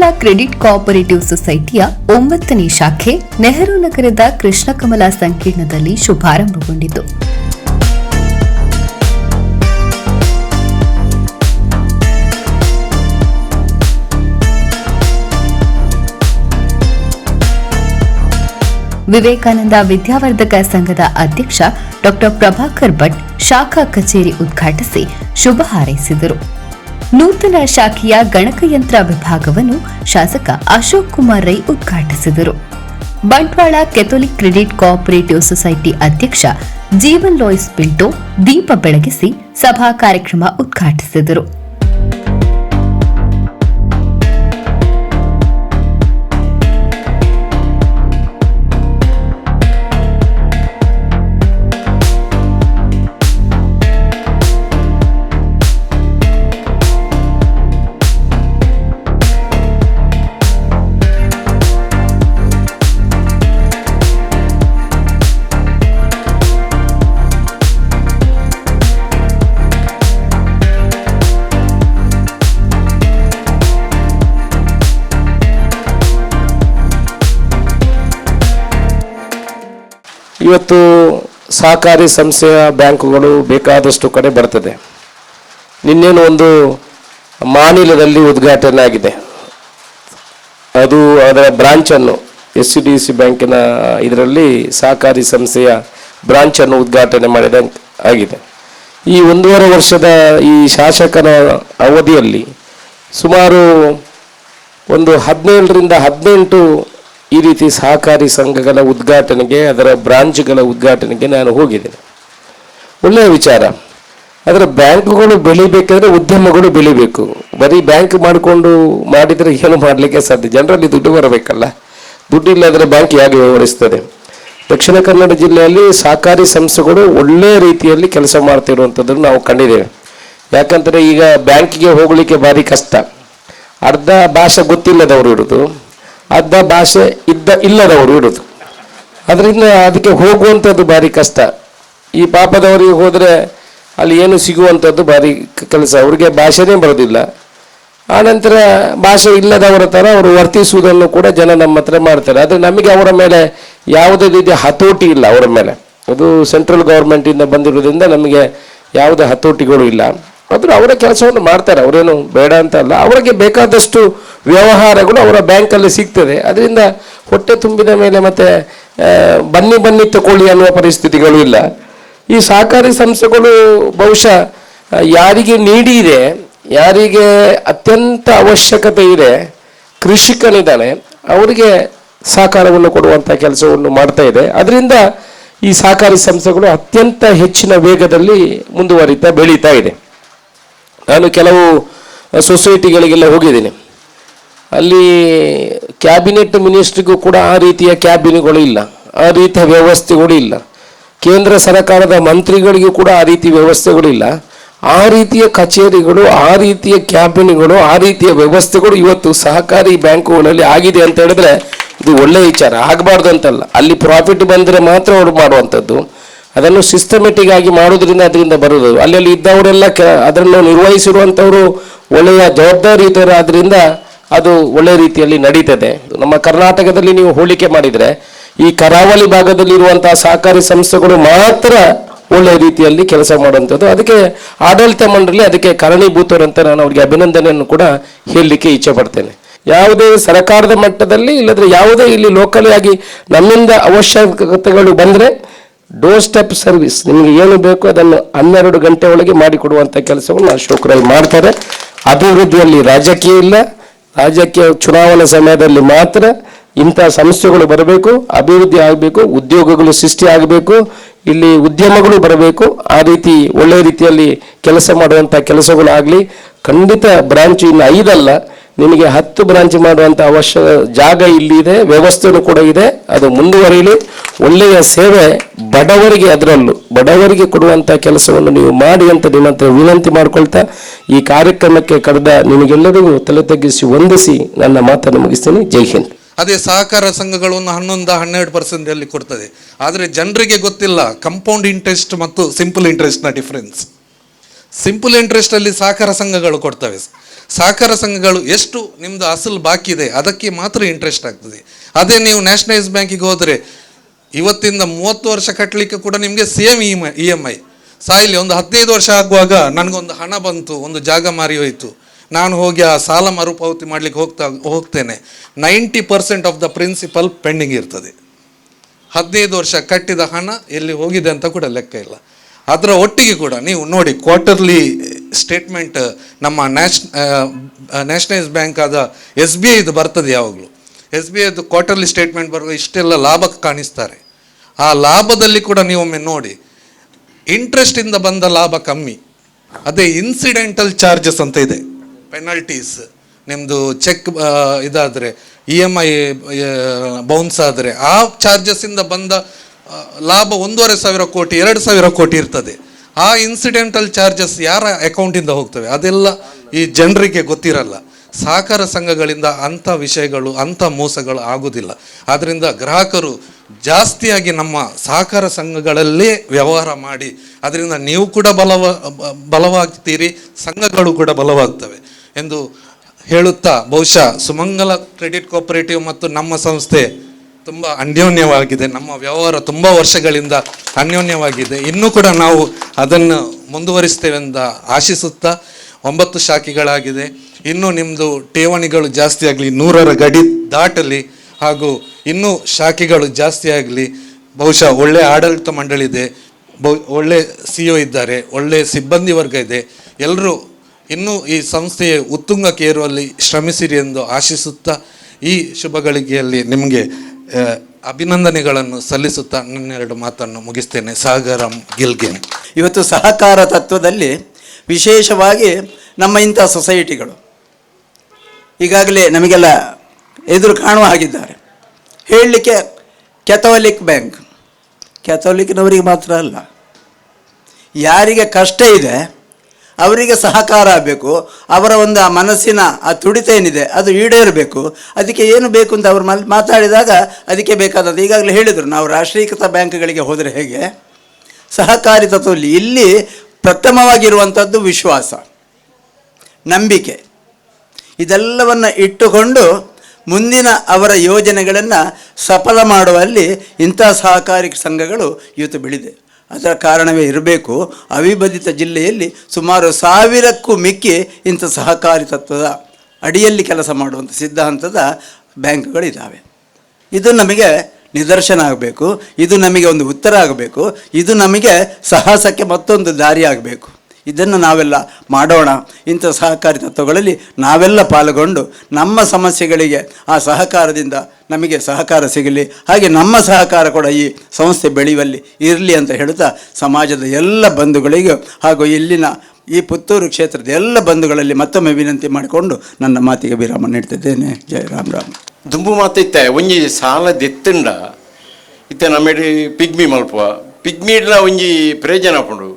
Bantwal credit cooperative ಸೊಸೈಟಿಯ ಒಂಬತ್ತನೇ ಶಾಖೆ ನೆಹರು ನಗರದ ಕೃಷ್ಣಕಮಲ ಸಂಕೀರ್ಣದಲ್ಲಿ ಶುಭಾರಂಭಗೊಂಡಿತು. ವಿವೇಕಾನಂದ ವಿದ್ಯಾವರ್ಧಕ ಸಂಘದ ಅಧ್ಯಕ್ಷ ಡಾಕ್ಟರ್ ಪ್ರಭಾಕರ್ ಭಟ್ ಶಾಖಾ ಕಚೇರಿ ಉದ್ಘಾಟಿಸಿ ಶುಭ ಹಾರೈಸಿದರು. ನೂತನ ಶಾಖೆಯ ಗಣಕಯಂತ್ರ ವಿಭಾಗವನ್ನು ಶಾಸಕ ಅಶೋಕ್ ಕುಮಾರ್ ರೈ ಉದ್ಘಾಟಿಸಿದರು. Bantwal catholic credit cooperative society ಅಧ್ಯಕ್ಷ ಜೀವನ್ ಲೋಯಿಸ್ ಪಿಂಟೋ ದೀಪ ಬೆಳಗಿಸಿ ಸಭಾ ಕಾರ್ಯಕ್ರಮ ಉದ್ಘಾಟಿಸಿದರು. ಇವತ್ತು ಸಹಕಾರಿ ಸಂಸ್ಥೆಯ ಬ್ಯಾಂಕುಗಳು ಬೇಕಾದಷ್ಟು ಕಡೆ ಬರ್ತದೆ. ನಿನ್ನೇನು ಒಂದು ಮಾನಿಲದಲ್ಲಿ ಉದ್ಘಾಟನೆ ಆಗಿದೆ. ಅದು ಅದರ ಬ್ರಾಂಚನ್ನು ಎಸ್ ಸಿ ಡಿ ಸಿ ಬ್ಯಾಂಕಿನ ಇದರಲ್ಲಿ ಸಹಕಾರಿ ಸಂಸ್ಥೆಯ ಬ್ರಾಂಚನ್ನು ಉದ್ಘಾಟನೆ ಮಾಡಿದ ಆಗಿದೆ. ಈ ಒಂದೂವರೆ ವರ್ಷದ ಈ ಶಾಸಕನ ಅವಧಿಯಲ್ಲಿ ಸುಮಾರು ಒಂದು ಹದಿನೇಳರಿಂದ ಹದಿನೆಂಟು ಈ ರೀತಿ ಸಹಕಾರಿ ಸಂಘಗಳ ಉದ್ಘಾಟನೆಗೆ, ಅದರ ಬ್ರಾಂಚ್ಗಳ ಉದ್ಘಾಟನೆಗೆ ನಾನು ಹೋಗಿದ್ದೇನೆ. ಒಳ್ಳೆಯ ವಿಚಾರ. ಅದರ ಬ್ಯಾಂಕುಗಳು ಬೆಳಿಬೇಕಾದ್ರೆ ಉದ್ಯಮಗಳು ಬೆಳಿಬೇಕು. ಬರೀ ಬ್ಯಾಂಕ್ ಮಾಡಿಕೊಂಡು ಮಾಡಿದರೆ ಏನು ಮಾಡಲಿಕ್ಕೆ ಸಾಧ್ಯ? ಜನರಲ್ಲಿ ದುಡ್ಡು ಬರಬೇಕಲ್ಲ. ದುಡ್ಡು ಇಲ್ಲದ್ರೆ ಬ್ಯಾಂಕ್ ಹೇಗೆ ವ್ಯವಹರಿಸ್ತದೆ? ದಕ್ಷಿಣ ಕನ್ನಡ ಜಿಲ್ಲೆಯಲ್ಲಿ ಸಹಕಾರಿ ಸಂಸ್ಥೆಗಳು ಒಳ್ಳೆಯ ರೀತಿಯಲ್ಲಿ ಕೆಲಸ ಮಾಡ್ತಿರುವಂಥದ್ದನ್ನು ನಾವು ಕಂಡಿದ್ದೇವೆ. ಯಾಕಂದರೆ ಈಗ ಬ್ಯಾಂಕಿಗೆ ಹೋಗಲಿಕ್ಕೆ ಭಾರಿ ಕಷ್ಟ. ಅರ್ಧ ಭಾಷೆ ಗೊತ್ತಿಲ್ಲದವರು ಇರೋದು. ಅರ್ಧ ಭಾಷೆ ಇದ್ದ ಇಲ್ಲದವರು ಇರೋದು. ಅದರಿಂದ ಅದಕ್ಕೆ ಹೋಗುವಂಥದ್ದು ಭಾರಿ ಕಷ್ಟ. ಈ ಪಾಪದವರಿಗೆ ಹೋದರೆ ಅಲ್ಲಿ ಏನು ಸಿಗುವಂಥದ್ದು ಭಾರಿ ಕೆಲಸ. ಅವರಿಗೆ ಭಾಷೆನೇ ಬರೋದಿಲ್ಲ. ಆನಂತರ ಭಾಷೆ ಇಲ್ಲದವರ ಥರ ಅವರು ವರ್ತಿಸುವುದನ್ನು ಕೂಡ ಜನ ನಮ್ಮ ಹತ್ರ ಮಾಡ್ತಾರೆ. ಆದರೆ ನಮಗೆ ಅವರ ಮೇಲೆ ಯಾವುದೇ ರೀತಿಯ ಹತೋಟಿ ಇಲ್ಲ ಅವರ ಮೇಲೆ. ಅದು ಸೆಂಟ್ರಲ್ ಗೌರ್ಮೆಂಟಿಂದ ಬಂದಿರೋದ್ರಿಂದ ನಮಗೆ ಯಾವುದೇ ಹತೋಟಿಗಳು ಇಲ್ಲ. ಆದರೂ ಅವರ ಕೆಲಸವನ್ನು ಮಾಡ್ತಾರೆ, ಅವರೇನು ಬೇಡ ಅಂತ ಅಲ್ಲ. ಅವರಿಗೆ ಬೇಕಾದಷ್ಟು ವ್ಯವಹಾರಗಳು ಅವರ ಬ್ಯಾಂಕಲ್ಲಿ ಸಿಗ್ತದೆ. ಅದರಿಂದ ಹೊಟ್ಟೆ ತುಂಬಿದ ಮೇಲೆ ಮತ್ತೆ ಬನ್ನಿ ಬನ್ನಿ ತಗೊಳ್ಳಿ ಅನ್ನುವ ಪರಿಸ್ಥಿತಿಗಳು ಇಲ್ಲ. ಈ ಸಹಕಾರಿ ಸಂಸ್ಥೆಗಳು ಬಹುಶಃ ಯಾರಿಗೆ ನೀಡಿ ಇದೆ ಯಾರಿಗೆ ಅತ್ಯಂತ ಅವಶ್ಯಕತೆ ಇದೆ, ಕೃಷಿಕನಿದ್ದಾನೆ, ಅವರಿಗೆ ಸಹಕಾರವನ್ನು ಕೊಡುವಂಥ ಕೆಲಸವನ್ನು ಮಾಡ್ತಾ ಇದೆ. ಅದರಿಂದ ಈ ಸಹಕಾರಿ ಸಂಸ್ಥೆಗಳು ಅತ್ಯಂತ ಹೆಚ್ಚಿನ ವೇಗದಲ್ಲಿ ಮುಂದುವರಿತಾ ಬೆಳೀತಾ ಇದೆ. ನಾನು ಕೆಲವು ಸೊಸೈಟಿಗಳಿಗೆಲ್ಲ ಹೋಗಿದ್ದೀನಿ. ಅಲ್ಲಿ ಕ್ಯಾಬಿನೆಟ್ ಮಿನಿಸ್ಟ್ರಿಗೂ ಕೂಡ ಆ ರೀತಿಯ ಕ್ಯಾಬಿನ್ಗಳು ಇಲ್ಲ. ಆ ರೀತಿಯ ವ್ಯವಸ್ಥೆಗಳು ಇಲ್ಲ. ಕೇಂದ್ರ ಸರ್ಕಾರದ ಮಂತ್ರಿಗಳಿಗೂ ಕೂಡ ಆ ರೀತಿ ವ್ಯವಸ್ಥೆಗಳು ಇಲ್ಲ. ಆ ರೀತಿಯ ಕಚೇರಿಗಳು, ಆ ರೀತಿಯ ಕ್ಯಾಬಿನ್ಗಳು ಆ ರೀತಿಯ ವ್ಯವಸ್ಥೆಗಳು ಇವತ್ತು ಸಹಕಾರಿ ಬ್ಯಾಂಕುಗಳಲ್ಲಿ ಆಗಿದೆ ಅಂತ ಹೇಳಿದ್ರೆ ಇದು ಒಳ್ಳೆಯ ವಿಚಾರ. ಆಗಬಾರ್ದು ಅಂತಲ್ಲ. ಅಲ್ಲಿ ಪ್ರಾಫಿಟ್ ಬಂದರೆ ಮಾತ್ರ ಅವರು ಮಾಡುವಂಥದ್ದು. ಅದನ್ನು ಸಿಸ್ಟಮೆಟಿಕ್ ಆಗಿ ಮಾಡೋದ್ರಿಂದ ಅದರಿಂದ ಬರೋದು ಅಲ್ಲಲ್ಲಿ ಇದ್ದವರೆಲ್ಲ ಅದನ್ನು ನಿರ್ವಹಿಸಿರುವಂಥವರು ಒಳ್ಳೆಯ ಜವಾಬ್ದಾರಿಯುತರಾದ್ರಿಂದ ಅದು ಒಳ್ಳೆಯ ರೀತಿಯಲ್ಲಿ ನಡೀತದೆ. ನಮ್ಮ ಕರ್ನಾಟಕದಲ್ಲಿ ನೀವು ಹೋಲಿಕೆ ಮಾಡಿದರೆ, ಈ ಕರಾವಳಿ ಭಾಗದಲ್ಲಿ ಇರುವಂತಹ ಸಹಕಾರಿ ಸಂಸ್ಥೆಗಳು ಮಾತ್ರ ಒಳ್ಳೆಯ ರೀತಿಯಲ್ಲಿ ಕೆಲಸ ಮಾಡುವಂಥದ್ದು. ಅದಕ್ಕೆ ಆಡಳಿತ ಮಂಡಳಿ ಅದಕ್ಕೆ ಕಾರಣೀಭೂತರಂತ ನಾನು ಅವರಿಗೆ ಅಭಿನಂದನೆಯನ್ನು ಕೂಡ ಹೇಳಲಿಕ್ಕೆ ಇಚ್ಛೆ ಪಡ್ತೇನೆ. ಯಾವುದೇ ಸರ್ಕಾರದ ಮಟ್ಟದಲ್ಲಿ ಇಲ್ಲದ್ರೆ ಯಾವುದೇ ಇಲ್ಲಿ ಲೋಕಲಿ ಆಗಿ ನಮ್ಮಿಂದ ಅವಶ್ಯಕತೆಗಳು ಬಂದರೆ ಡೋರ್ ಸ್ಟೆಪ್ ಸರ್ವಿಸ್ ನಿಮಗೆ ಏನು ಬೇಕು ಅದನ್ನು ಹನ್ನೆರಡು ಗಂಟೆ ಒಳಗೆ ಮಾಡಿಕೊಡುವಂಥ ಕೆಲಸವನ್ನು ಅಶೋಕ್ ರೈ ಮಾಡ್ತಾರೆ. ಅಭಿವೃದ್ಧಿಯಲ್ಲಿ ರಾಜಕೀಯ ಇಲ್ಲ. ರಾಜಕೀಯ ಚುನಾವಣಾ ಸಮಯದಲ್ಲಿ ಮಾತ್ರ ಇಂಥ ಸಂಸ್ಥೆಗಳು ಬರಬೇಕು, ಅಭಿವೃದ್ಧಿ ಆಗಬೇಕು, ಉದ್ಯೋಗಗಳು ಸೃಷ್ಟಿ ಆಗಬೇಕು, ಇಲ್ಲಿ ಉದ್ಯಮಗಳು ಬರಬೇಕು. ಆ ರೀತಿ ಒಳ್ಳೆಯ ರೀತಿಯಲ್ಲಿ ಕೆಲಸ ಮಾಡುವಂಥ ಕೆಲಸಗಳು ಆಗಲಿ ಖಂಡಿತ ಬ್ರಾಂಚ್ ಇನ್ನು ಐದಲ್ಲ. ನಿಮಗೆ ಹತ್ತು ಬ್ರಾಂಚ್ ಮಾಡುವಂಥ ಅವಶ್ಯ ಜಾಗ ಇಲ್ಲಿ ಇದೆ ವ್ಯವಸ್ಥೆಯೂ ಕೂಡ ಇದೆ. ಅದು ಮುಂದುವರಿಯಲಿ ಒಳ್ಳೆಯ ಸೇವೆ ಬಡವರಿಗೆ ಅದರಲ್ಲೂ. ಬಡವರಿಗೆ ಕೊಡುವಂಥ ಕೆಲಸವನ್ನು ನೀವು ಮಾಡಿ ಅಂತ ನಿಮ್ಮ ಹತ್ರ ವಿನಂತಿ ಮಾಡಿಕೊಳ್ತಾ, ಈ ಕಾರ್ಯಕ್ರಮಕ್ಕೆ ಕರೆದ ನಿಮಗೆಲ್ಲರಿಗೂ ತಲೆ ತಗ್ಗಿಸಿ ವಂದಿಸಿ ನನ್ನ ಮಾತನ್ನು ಮುಗಿಸ್ತೀನಿ. ಜೈ ಹಿಂದ್. ಅದೇ ಸಹಕಾರ ಸಂಘಗಳನ್ನು ಹನ್ನೊಂದು, ಹನ್ನೆರಡು ಪರ್ಸೆಂಟಲ್ಲಿ ಕೊಡ್ತದೆ. ಆದರೆ ಜನರಿಗೆ ಗೊತ್ತಿಲ್ಲ ಕಂಪೌಂಡ್ ಇಂಟ್ರೆಸ್ಟ್ ಮತ್ತು ಸಿಂಪಲ್ ಇಂಟ್ರೆಸ್ಟ್ನ ಡಿಫರೆನ್ಸ್ ಸಿಂಪಲ್ ಇಂಟ್ರೆಸ್ಟಲ್ಲಿ ಸಹಕಾರ ಸಂಘಗಳು ಕೊಡ್ತವೆ. ಸಹಕಾರ ಸಂಘಗಳು ಎಷ್ಟು ನಿಮ್ದು ಅಸಲು ಬಾಕಿ ಇದೆ, ಅದಕ್ಕೆ ಮಾತ್ರ ಇಂಟ್ರೆಸ್ಟ್ ಆಗ್ತದೆ. ಅದೇ ನೀವು ನ್ಯಾಷನಲೈಸ್ ಬ್ಯಾಂಕಿಗೆ ಹೋದರೆ ಇವತ್ತಿಂದ ಮೂವತ್ತು ವರ್ಷ ಕಟ್ಟಲಿಕ್ಕೆ ಕೂಡ ನಿಮಗೆ same E E M I ಸಾಯಿಲಿ ಒಂದು ಹದಿನೈದು ವರ್ಷ ಆಗುವಾಗ ನನಗೊಂದು ಹಣ ಬಂತು, ಒಂದು ಜಾಗ ಮಾರಿ ಹೋಯಿತು. ನಾನು ಹೋಗಿ ಆ ಸಾಲ ಮರುಪಾವತಿ ಮಾಡಲಿಕ್ಕೆ ಹೋಗ್ತಾ, ಹೋಗ್ತೇನೆ. Ninety percent of the principal pending ಇರ್ತದೆ. ಹದಿನೈದು ವರ್ಷ ಕಟ್ಟಿದ ಹಣ ಎಲ್ಲಿ ಹೋಗಿದೆ ಅಂತ ಕೂಡ ಲೆಕ್ಕ ಇಲ್ಲ. ಅದರ ಒಟ್ಟಿಗೆ ಕೂಡ ನೀವು ನೋಡಿ ಕ್ವಾರ್ಟರ್ಲಿ ಸ್ಟೇಟ್ಮೆಂಟ್ ನಮ್ಮ ನ್ಯಾಷ್ ನ್ಯಾಷನಲೈಸ್ ಬ್ಯಾಂಕ್ ಆದ ಎಸ್ ಬಿ ಐದು ಬರ್ತದೆ ಯಾವಾಗಲೂ. ಎಸ್ ಬಿ ಐದು ಕ್ವಾರ್ಟರ್ಲಿ ಸ್ಟೇಟ್ಮೆಂಟ್ ಬರುವಾಗ ಇಷ್ಟೆಲ್ಲ ಲಾಭ ಕಾಣಿಸ್ತಾರೆ. ಆ ಲಾಭದಲ್ಲಿ ಕೂಡ ನೀವೊಮ್ಮೆ ನೋಡಿ ಇಂಟ್ರೆಸ್ಟಿಂದ ಬಂದ ಲಾಭ ಕಮ್ಮಿ. ಅದೇ ಇನ್ಸಿಡೆಂಟಲ್ ಚಾರ್ಜಸ್ ಅಂತ ಇದೆ. ಪೆನಲ್ಟೀಸ್ ನಿಮ್ಮದು ಚೆಕ್ ಇದಾದರೆ ಇ ಎಂ ಐ ಬೌನ್ಸ್ ಆದರೆ ಆ ಚಾರ್ಜಸ್ಸಿಂದ ಬಂದ ಆ, ಲಾಭ ಒಂದೂವರೆ ಸಾವಿರ ಕೋಟಿ, ಎರಡು ಸಾವಿರ ಕೋಟಿ ಇರ್ತದೆ. ಆ ಇನ್ಸಿಡೆಂಟಲ್ ಚಾರ್ಜಸ್ ಯಾರ ಅಕೌಂಟಿಂದ ಹೋಗ್ತವೆ? ಅದೆಲ್ಲ ಈ ಜನರಿಗೆ ಗೊತ್ತಿರಲ್ಲ. ಸಹಕಾರ ಸಂಘಗಳಿಂದ ಅಂಥ ವಿಷಯಗಳು, ಅಂಥ ಮೋಸಗಳು ಆಗುವುದಿಲ್ಲ ಆದ್ದರಿಂದ ಗ್ರಾಹಕರು ಜಾಸ್ತಿಯಾಗಿ ನಮ್ಮ ಸಹಕಾರ ಸಂಘಗಳಲ್ಲೇ ವ್ಯವಹಾರ ಮಾಡಿ ಅದರಿಂದ ನೀವು ಕೂಡ ಬಲವ, ಬಲವಾಗ್ತೀರಿ, ಸಂಘಗಳು ಕೂಡ ಬಲವಾಗ್ತವೆ ಎಂದು ಹೇಳುತ್ತಾ ಬಹುಶಃ ಸುಮಂಗಲ ಕ್ರೆಡಿಟ್ ಕೋಪರೇಟಿವ್ ಮತ್ತು ನಮ್ಮ ಸಂಸ್ಥೆ ತುಂಬ ಅನ್ಯೋನ್ಯವಾಗಿದೆ. ನಮ್ಮ ವ್ಯವಹಾರ ತುಂಬ ವರ್ಷಗಳಿಂದ ಅನ್ಯೋನ್ಯವಾಗಿದೆ. ಇನ್ನೂ ಕೂಡ ನಾವು ಅದನ್ನು ಮುಂದುವರಿಸ್ತೇವೆ ಆಶಿಸುತ್ತಾ ಒಂಬತ್ತು ಶಾಖೆಗಳಾಗಿದೆ. ಇನ್ನೂ ನಿಮ್ಮದು ಠೇವಣಿಗಳು ಜಾಸ್ತಿ ಆಗಲಿ, ನೂರರ ಗಡಿ ದಾಟಲಿ ಹಾಗೂ ಇನ್ನೂ ಶಾಖೆಗಳು ಜಾಸ್ತಿ ಆಗಲಿ, ಬಹುಶಃ ಒಳ್ಳೆಯ ಆಡಳಿತ ಮಂಡಳಿ ಇದೆ ಬಹು ಒಳ್ಳೆ ಸಿ ಒ ಇದ್ದಾರೆ, ಒಳ್ಳೆ ಸಿಬ್ಬಂದಿ ವರ್ಗ ಇದೆ. ಎಲ್ಲರೂ ಇನ್ನೂ ಈ ಸಂಸ್ಥೆಯ ಉತ್ತುಂಗಕ್ಕೆ ಏರುವಲ್ಲಿ ಶ್ರಮಿಸಿರಿ ಎಂದು ಆಶಿಸುತ್ತಾ ಈ ಶುಭಗಳಿಗೆಯಲ್ಲಿ ನಿಮಗೆ ಅಭಿನಂದನೆಗಳನ್ನು ಸಲ್ಲಿಸುತ್ತಾ ನನ್ನೆರಡು ಮಾತನ್ನು ಮುಗಿಸ್ತೇನೆ. ಸಾಗರಂ ಗಿಲ್ಗೆ ಇವತ್ತು ಸಹಕಾರ ತತ್ವದಲ್ಲಿ ವಿಶೇಷವಾಗಿ ನಮ್ಮ ಇಂಥ ಸೊಸೈಟಿಗಳು ಈಗಾಗಲೇ ನಮಗೆಲ್ಲ ಎದುರು ಕಾಣುವ ಹಾಗಿದ್ದಾರೆ. ಹೇಳಲಿಕ್ಕೆ ಕ್ಯಾಥೋಲಿಕ್ ಬ್ಯಾಂಕ್. ಕ್ಯಾಥೋಲಿಕ್ನವರಿಗೆ ಮಾತ್ರ ಅಲ್ಲ, ಯಾರಿಗೆ ಕಷ್ಟ ಇದೆ ಅವರಿಗೆ ಸಹಕಾರ ಆಗಬೇಕು, ಅವರ ಒಂದು ಆ ಮನಸ್ಸಿನ ಆ ತುಡಿತ ಏನಿದೆ ಅದು ಈಡೇರಬೇಕು, ಅದಕ್ಕೆ ಏನು ಬೇಕು ಅಂತ ಅವರು ಮಾತಾಡಿದಾಗ ಅದಕ್ಕೆ ಬೇಕಾದದ್ದು. ಈಗಾಗಲೇ ಹೇಳಿದರು, ನಾವು ರಾಷ್ಟ್ರೀಕೃತ ಬ್ಯಾಂಕ್ಗಳಿಗೆ ಹೋದರೆ ಹೇಗೆ? ಸಹಕಾರಿ ತತ್ವದಲ್ಲಿ ಇಲ್ಲಿ ಪ್ರಥಮವಾಗಿರುವಂಥದ್ದು ವಿಶ್ವಾಸ, ನಂಬಿಕೆ. ಇದೆಲ್ಲವನ್ನು ಇಟ್ಟುಕೊಂಡು ಮುಂದಿನ ಅವರ ಯೋಜನೆಗಳನ್ನು ಸಫಲ ಮಾಡುವಲ್ಲಿ ಇಂಥ ಸಹಕಾರಿ ಸಂಘಗಳು ಇವತ್ತು ಬೆಳೆದಿದೆ. ಅದರ ಕಾರಣವೇ ಇರಬೇಕು. ಅವಿಭಜಿತ ಜಿಲ್ಲೆಯಲ್ಲಿ ಸುಮಾರು ಸಾವಿರಕ್ಕೂ ಮಿಕ್ಕಿ ಇಂಥ ಸಹಕಾರಿ ತತ್ವದ ಅಡಿಯಲ್ಲಿ ಕೆಲಸ ಮಾಡುವಂಥ ಸಿದ್ಧಾಂತದ ಬ್ಯಾಂಕ್ಗಳಿದ್ದಾವೆ ಇದು ನಮಗೆ ನಿದರ್ಶನ ಆಗಬೇಕು. ಇದು ನಮಗೆ ಒಂದು ಉತ್ತರ ಆಗಬೇಕು. ಇದು ನಮಗೆ ಸಾಹಸಕ್ಕೆ ಮತ್ತೊಂದು ದಾರಿ ಆಗಬೇಕು. ಇದನ್ನು ನಾವೆಲ್ಲ ಮಾಡೋಣ. ಇಂಥ ಸಹಕಾರಿ ತತ್ವಗಳಲ್ಲಿ ನಾವೆಲ್ಲ ಪಾಲ್ಗೊಂಡು ನಮ್ಮ ಸಮಸ್ಯೆಗಳಿಗೆ ಆ ಸಹಕಾರದಿಂದ ನಮಗೆ ಸಹಕಾರ ಸಿಗಲಿ, ಹಾಗೆ ನಮ್ಮ ಸಹಕಾರ ಕೂಡ ಈ ಸಂಸ್ಥೆ ಬೆಳೆಯುವಲ್ಲಿ ಇರಲಿ ಅಂತ ಹೇಳ್ತಾ ಸಮಾಜದ ಎಲ್ಲ ಬಂಧುಗಳಿಗೂ ಹಾಗೂ ಇಲ್ಲಿನ ಈ ಪುತ್ತೂರು ಕ್ಷೇತ್ರದ ಎಲ್ಲ ಬಂಧುಗಳಲ್ಲಿ ಮತ್ತೊಮ್ಮೆ ವಿನಂತಿ ಮಾಡಿಕೊಂಡು ನನ್ನ ಮಾತಿಗೆ ವಿರಾಮ ನೀಡ್ತಿದ್ದೇನೆ. ಜಯ ರಾಮ್ ರಾಮ್. ದುಂಬು ಮಾತೈತೆ ಒಂಜಿ ಸಾಲ ದೆತ್ತಂಡ ಇತ್ತೆ ನಮ್ಮ ಪಿಗ್ಮಿ ಮಲ್ಪ ಪಿಗ್ಮಿಡ್ಲ ಒಂಜಿ ಪ್ರಯೋಜನ ಪುಂಡು.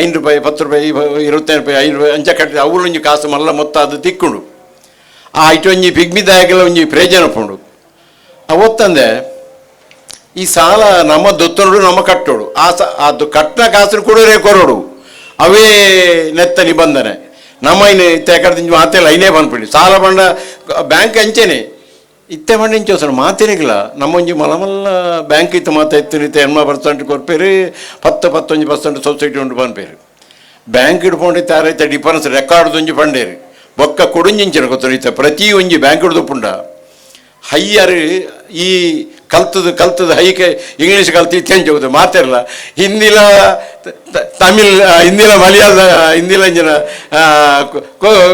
ಐದು ರೂಪಾಯಿ ಪತ್ತು ರೂಪಾಯಿ ರೂಪಾಯಿ, ಐದು ರೂಪಾಯಿ, ಅಂಚ ಕಟ್ಟಿದ ಅವ್ಲು ಒಂಜಿ ಕಾಸು, ಮಲ್ಲ ಮೊತ್ತ ಅದು ತಿಕ್ಕುಂಡು. ಆ ಇಟ್ಟು ಒಂಜಿ ಪಿಗ್ಮಿದಾಯಗೆಲ್ಲ ಒಂಜಿ ಪ್ರಯೋಜನ ಪುಂಡು. ಅವತ್ತಂದೆ ಈ ಸಾಲ ನಮ್ಮ ದೊತ್ತನೋಡು ನಮ್ಮ ಕಟ್ಟೋಡು. ಆ ಸ ಅದು ಕಟ್ಟಿನ ಕಾಸು ಕೊಡೋರೇ ಕೊರೋಡು. ಅವೇ ನೆತ್ತ ನಿಬಂಧನೆ. ನಮ್ಮ ಇನ್ನು ಇತ್ತೆ ಕಡ್ದಿಂಜು ಮಾತೆಲ್ಲ ಐನೇ ಬಂದ್ಬಿಡಿ. ಸಾಲ ಬಂಡ, ಬ್ಯಾಂಕ್ ಅಂಚೆನೆ ಇತ್ತೆ ಬಂಡ ಇಂಚು ಸರ್ ಮಾತೇನಿಲ್ಲ ನಮ್ಮ ಒಂಜಿ ಮಲಮಲ್ಲ ಬ್ಯಾಂಕ್ ಇತ್ತು ಮಾತ ಇತ್ತು ಇತ್ತೆ ಎಣ್ಮ ಪರ್ಸೆಂಟ್ ಕೊರ್ಪೇರು ಪತ್ತು ಪತ್ತೊಂಜಿ ಪರ್ಸೆಂಟ್ ಸೊಸೈಟಿ ಉಂಟು ಬಂದ್ಪೇರು ಬ್ಯಾಂಕ್ ಇಡ್ಕೊಂಡಿತ್ತು ಯಾರೈತೆ ಡಿಫರೆನ್ಸ್ ರೆಕಾರ್ಡ್ ಒಂಜಿ ಪಂಡೇರು ಬೊಕ್ಕ ಕೊಡುಂಜಿಂಚಿನ ಗೊತ್ತಿರುತ್ತೆ ಪ್ರತಿ ಒಂಜಿ ಬ್ಯಾಂಕ್ ಹಿಡ್ದು ಪುಂಡ ಹೈಯರ್ ಈ ಕಲ್ತದ ಕಲ್ತದ ಹೈಕೆ ಇಂಗ್ಲೀಷ್ ಕಲ್ತಿ ಚೇಂಜ್ ಹೋಗುದು ಮಾತಿರಲ್ಲ ಹಿಂದಿಲ ತಮಿಳ್ ಹಿಂದಿಲ ಮಲಯಾಳ ಹಿಂದಿಲ ಇಂಜಿನ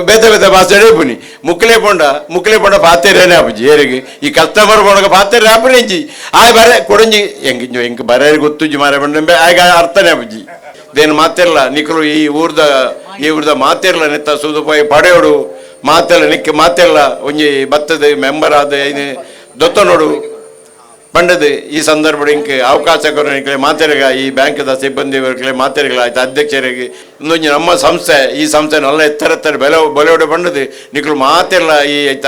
ಬೇತ ಬೇತೆ ಭಾಷೆ ಬನ್ನಿ. ಮುಕ್ಲೆ ಪೊಂಡ ಮುಕ್ಲೆ ಪೊಂಡ ಪಾತೇರೇನೆ ಆಪುಜಿ ಏರಿಗೆ. ಈ ಕಸ್ಟಮರ್ ಪೊಂಡ ಪಾತೇರೆ ಆಪುನಿ ಎಂಜಿ ಆಯ್ ಬರೆ, ಕೊಡಂಜಿ, ಹೆಂಗೆ ಹೆಂಗೆ ಬರೆ ಗೊತ್ತುಜಿ ಮಾರ ಬಂಡೆ ಆಗ ಅರ್ಥನೇ ಆಪುಜಿ ದೇನು ಮಾತಿರಲ್ಲ ನಿಖರು ಈ ಊರ್ದ ಈ ಊರ್ದ ಮಾತಿರಲ್ಲ ನೆತ್ತ ಸುದುಪಾಯಿ ಪಡೆಯೋಡು. ಮಾತೆಲ್ಲ ನಿಕ್ಕ ಮಾತೆಲ್ಲ ಒಂಜಿ ಬತ್ತದ, ಮೆಂಬರ್ ಆದ ದೊತ್ತ ನೋಡು ಪಂಡದು ಈ ಸಂದರ್ಭ ಇಂಕ್ ಅವಕಾಶ ಕೊರನಿಗೆ ಮಾತೆರೆಗ ಈ ಬ್ಯಾಂಕ್ದ ಸಿಬ್ಬಂದಿ ವರ್ಗಲೆ ಮಾತೆರೆಗಳ ಆಯ್ತು ಅಧ್ಯಕ್ಷರಿಗೆ, ಇನ್ನೊಂದು ನಮ್ಮ ಸಂಸ್ಥೆ, ಈ ಸಂಸ್ಥೆ ನಲ್ಲ ಎತ್ತರ ಎತ್ತರ ಬೆಲೆ ಬಲೆಯೋಡೆ ಬಂಡದು ನಿಕ್ಲು ಮಾತೆಲ್ಲ ಈ ಐತ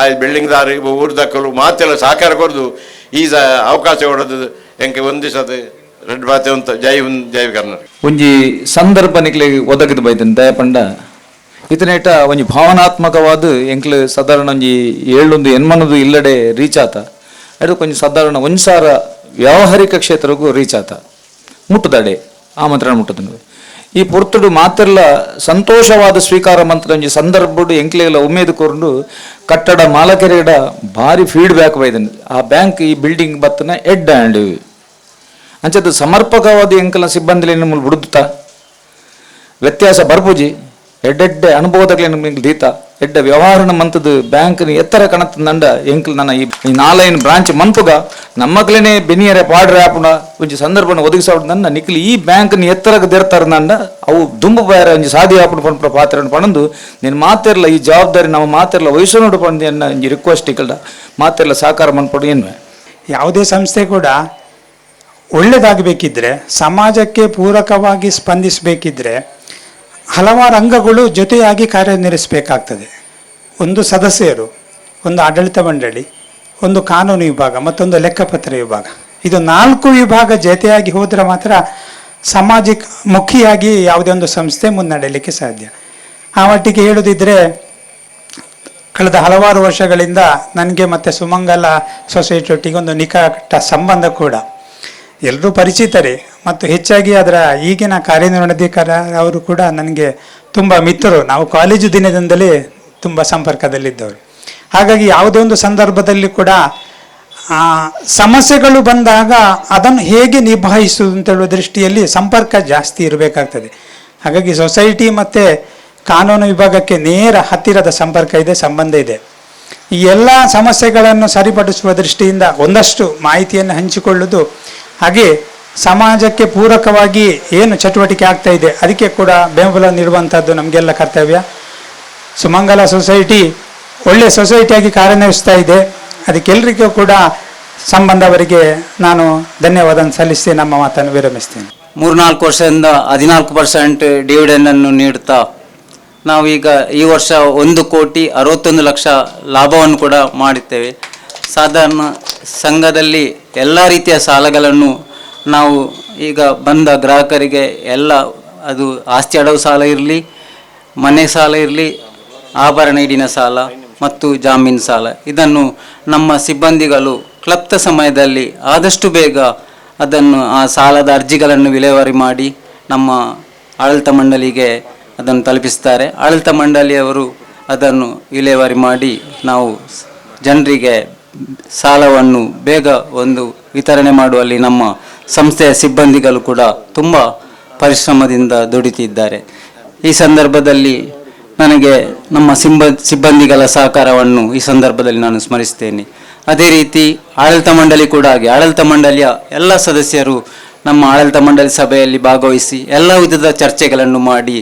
ಆ ಬಿಲ್ಡಿಂಗ್ ದಾರಿ ಊರ್ದಕ್ಕಲು ಮಾತೆಲ್ಲ ಸಹಕಾರ ಕೊರದು ಈ ಅವಕಾಶ ಕೊಡೋದು. ಎಂಕೆ ಒಂದಿಸದು ರೆಡ್ ಬಾತೆ ಅಂತ, ಜೈ ಜೈ ಕರ್ನಾಟಕ. ಒಂಜಿ ಸಂದರ್ಭ ನಿಕ್ಲೆ ಒದಗಿದ ಬೈದನ್ ದಯಪಂಡ. ಇತನೇಟ ಒಂಜಿ ಭಾವನಾತ್ಮಕವಾದ, ಎಂಕ್ಲು ಸಾಧಾರಣ ಒಂಜಿ ಏಳೊಂದು ಎನ್ಮನದು ಇಲ್ಲಡೆ ರೀಚ್ ಆತ ಅದು ಕೊಂಚ ಸಾಧಾರಣ ಒಂದ್ಸಾರ ಸಾರ ವ್ಯಾವಹಾರಿಕ ಕ್ಷೇತ್ರಕ್ಕೂ ರೀಚ್ ಆತ. ಮುಟ್ಟದಡೆ. ಆಮಂತ್ರಣ ಮುಟ್ಟದ ಈ ಪೊರ್ತುಡು ಮಾತೆಲ್ಲ ಸಂತೋಷವಾದ ಸ್ವೀಕಾರ ಮಂತ್ರ ಒಂಜಿ ಸಂದರ್ಭಡು ಎಂಕ್ಲೆಲ್ಲ ಉಮೇದು ಕೊರಂಡು ಕಟ್ಟಡ ಮಾಲಕೆರೆಡ ಭಾರಿ ಫೀಡ್ಬ್ಯಾಕ್ ಬೈದನ್. ಆ ಬ್ಯಾಂಕ್ ಈ ಬಿಲ್ಡಿಂಗ್ ಬತ್ತನ ಎಡ್ ಆ್ಯಂಡ್ ಅಂಚದ ಸಮರ್ಪಕವಾದ ಎಂಕಲ ಸಿಬ್ಬಂದಿ ನಿಮ್ಮಲ್ಲಿ ಬಿಡುತ್ತಾ. ವ್ಯತ್ಯಾಸ ಬರ್ಪುಜಿ ಎಡ್ಡೆಡ್ಡೆ ಅನುಭವದಗಳೇ ನಿಮಗೆ ದೀತ. ಎಡ್ಡ ವ್ಯವಹಾರನ ಮಂತದ ಬ್ಯಾಂಕ್ ಎತ್ತರ ಕಣತ್ ನಂಡ ಎಂಕ್ಲು ನನ್ನ ಈ ನಾಲೈನ್ ಬ್ರಾಂಚ್ ಮಂತುಗ ನಮ್ಮಕ್ಲೇನೆ ಬೆನಿಯರೆ ಪಾಡ್ರೆ ಆಪುಂಡ ಒಂಜಿ ಸಂದರ್ಭನ ಒದಗಿಸಾಡ್ ನನ್ನ ನಿಕ್ಲಿ ಈ ಬ್ಯಾಂಕ್ ಎತ್ತರಗ ದೇರ್ತಾರ ನಂಡ ಅವು ದುಂಬು ಬೇರೆ ಒಂಜಿ ಸಾಧಿ ಆಪುಂಡು ಪಂಪ ಪಾತ್ರ ಪಣಂದು, ನೀನು ಮಾತಿರಲ್ಲ ಈ ಜವಾಬ್ದಾರಿ ನಮ್ಮ ಮಾತಿರಲ್ಲ ವಯಸ್ಸು ನೋಡು ಪಂದು ಎನ್ನ ಒಂಜಿ ರಿಕ್ವೆಸ್ಟ್ ಇಕ್ಕಲ್ಡ ಮಾತಿರಲ್ಲ ಸಹಕಾರ ಮನ್ಪಡು ಏನು ಯಾವುದೇ ಸಂಸ್ಥೆ ಕೂಡ ಒಳ್ಳೆಯದಾಗಬೇಕಿದ್ರೆ ಸಮಾಜಕ್ಕೆ ಪೂರಕವಾಗಿ ಸ್ಪಂದಿಸಬೇಕಿದ್ರೆ ಹಲವಾರು ಅಂಗಗಳು ಜೊತೆಯಾಗಿ ಕಾರ್ಯನಿರ್ವಹಿಸಬೇಕಾಗ್ತದೆ. ಒಂದು ಸದಸ್ಯರು, ಒಂದು ಆಡಳಿತ ಮಂಡಳಿ, ಒಂದು ಕಾನೂನು ವಿಭಾಗ, ಮತ್ತೊಂದು ಲೆಕ್ಕಪತ್ರ ವಿಭಾಗ. ಇದು ನಾಲ್ಕು ವಿಭಾಗ ಜೊತೆಯಾಗಿ ಹೋದರೆ ಮಾತ್ರ ಸಾಮಾಜಿಕ ಮುಖಿಯಾಗಿ ಯಾವುದೇ ಒಂದು ಸಂಸ್ಥೆ ಮುನ್ನಡೆಯಲಿಕ್ಕೆ ಸಾಧ್ಯ. ಆ ಮಟ್ಟಿಗೆ ಹೇಳುದಿದ್ರೆ, ಕಳೆದ ಹಲವಾರು ವರ್ಷಗಳಿಂದ ನನಗೆ ಮತ್ತು ಸುಮಂಗಲ ಸೊಸೈಟಿ ಒಂದು ನಿಕಟ ಸಂಬಂಧ ಕೂಡ ಎಲ್ಲರೂ ಪರಿಚಿತರೇ, ಮತ್ತು ಹೆಚ್ಚಾಗಿ ಅದರ ಈಗಿನ ಕಾರ್ಯನಿರ್ವಹಣಾಧಿಕಾರ ಅವರು ಕೂಡ ನನಗೆ ತುಂಬ ಮಿತ್ರರು. ನಾವು ಕಾಲೇಜು ದಿನದಿಂದಲೇ ತುಂಬ ಸಂಪರ್ಕದಲ್ಲಿದ್ದವರು. ಹಾಗಾಗಿ ಯಾವುದೋ ಒಂದು ಸಂದರ್ಭದಲ್ಲಿ ಕೂಡ ಸಮಸ್ಯೆಗಳು ಬಂದಾಗ ಅದನ್ನು ಹೇಗೆ ನಿಭಾಯಿಸುವುದು ಅಂತ ಹೇಳುವ ದೃಷ್ಟಿಯಲ್ಲಿ ಸಂಪರ್ಕ ಜಾಸ್ತಿ ಇರಬೇಕಾಗ್ತದೆ. ಹಾಗಾಗಿ ಸೊಸೈಟಿ ಮತ್ತು ಕಾನೂನು ವಿಭಾಗಕ್ಕೆ ನೇರ ಹತ್ತಿರದ ಸಂಪರ್ಕ ಇದೆ, ಸಂಬಂಧ ಇದೆ. ಈ ಎಲ್ಲ ಸಮಸ್ಯೆಗಳನ್ನು ಸರಿಪಡಿಸುವ ದೃಷ್ಟಿಯಿಂದ ಒಂದಷ್ಟು ಮಾಹಿತಿಯನ್ನು ಹಂಚಿಕೊಳ್ಳುವುದು ಹಾಗೆ ಸಮಾಜಕ್ಕೆ ಪೂರಕವಾಗಿ ಏನು ಚಟುವಟಿಕೆ ಆಗ್ತಾ ಇದೆ, ಅದಕ್ಕೆ ಕೂಡ ಬೆಂಬಲ ನೀಡುವಂಥದ್ದು ನಮಗೆಲ್ಲ ಕರ್ತವ್ಯ. ಸುಮಂಗಲ ಸೊಸೈಟಿ ಒಳ್ಳೆಯ ಸೊಸೈಟಿಯಾಗಿ ಕಾರ್ಯನಿರ್ವಹಿಸ್ತಾ ಇದೆ. ಅದಕ್ಕೆಲ್ಲರಿಗೂ ಕೂಡ ಸಂಬಂಧವರಿಗೆ ನಾನು ಧನ್ಯವಾದ ಸಲ್ಲಿಸಿ ನಮ್ಮ ಮಾತನ್ನು ವಿರಮಿಸ್ತೇನೆ. ಮೂರ್ನಾಲ್ಕು ವರ್ಷದಿಂದ ಹದಿನಾಲ್ಕು ಪರ್ಸೆಂಟ್ ಡಿವಿಡೆಂಡನ್ನು ನೀಡುತ್ತಾ ನಾವೀಗ ಈ ವರ್ಷ ಒಂದು ಕೋಟಿ ಅರವತ್ತೊಂದು ಲಕ್ಷ ಲಾಭವನ್ನು ಕೂಡ ಮಾಡುತ್ತೇವೆ ಸಾಧಾರಣ ಸಂಘದಲ್ಲಿ ಎಲ್ಲ ರೀತಿಯ ಸಾಲಗಳನ್ನು ನಾವು ಈಗ ಬಂದ ಗ್ರಾಹಕರಿಗೆ ಎಲ್ಲ ಅದು ಆಸ್ತಿ ಅಡವು ಸಾಲ ಇರಲಿ, ಮನೆ ಸಾಲ ಇರಲಿ, ಆಭರಣ ಇಡಿನ ಸಾಲ ಮತ್ತು ಜಾಮೀನು ಸಾಲ. ಇದನ್ನು ನಮ್ಮ ಸಿಬ್ಬಂದಿಗಳು ಕ್ಲಪ್ತ ಸಮಯದಲ್ಲಿ ಆದಷ್ಟು ಬೇಗ ಅದನ್ನು ಆ ಸಾಲದ ಅರ್ಜಿಗಳನ್ನು ವಿಲೇವಾರಿ ಮಾಡಿ ನಮ್ಮ ಆಡಳಿತ ಮಂಡಳಿಗೆ ಅದನ್ನು ತಲುಪಿಸ್ತಾರೆ ಆಡಳಿತ ಮಂಡಳಿಯವರು ಅದನ್ನು ವಿಲೇವಾರಿ ಮಾಡಿ ನಾವು ಜನರಿಗೆ ಸಾಲವನ್ನು ಬೇಗ ಒಂದು ವಿತರಣೆ ಮಾಡುವಲ್ಲಿ ನಮ್ಮ ಸಂಸ್ಥೆಯ ಸಿಬ್ಬಂದಿಗಳು ಕೂಡ ತುಂಬ ಪರಿಶ್ರಮದಿಂದ ದುಡಿತಿದ್ದಾರೆ. ಈ ಸಂದರ್ಭದಲ್ಲಿ ನನಗೆ ನಮ್ಮ ಸಿಂಬ, ಸಿಬ್ಬಂದಿಗಳ ಸಹಕಾರವನ್ನು ಈ ಸಂದರ್ಭದಲ್ಲಿ ನಾನು ಸ್ಮರಿಸ್ತೇನೆ ಅದೇ ರೀತಿ ಆಡಳಿತ ಮಂಡಳಿ ಕೂಡ ಹಾಗೆ. ಆಡಳಿತ ಮಂಡಳಿಯ ಎಲ್ಲ ಸದಸ್ಯರು ನಮ್ಮ ಆಡಳಿತ ಮಂಡಳಿ ಸಭೆಯಲ್ಲಿ ಭಾಗವಹಿಸಿ ಎಲ್ಲ ವಿಧದ ಚರ್ಚೆಗಳನ್ನು ಮಾಡಿ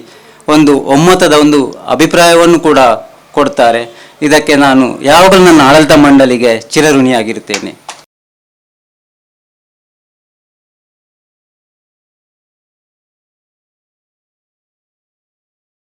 ಒಂದು ಒಮ್ಮತದ ಒಂದು ಅಭಿಪ್ರಾಯವನ್ನು ಕೂಡ ಕೊಡ್ತಾರೆ. ಇದಕ್ಕೆ ನಾನು ಯಾವಾಗಲೂ ನನ್ನ ಆಡಳಿತ ಮಂಡಳಿಗೆ ಚಿರಋಣಿಯಾಗಿರುತ್ತೇನೆ.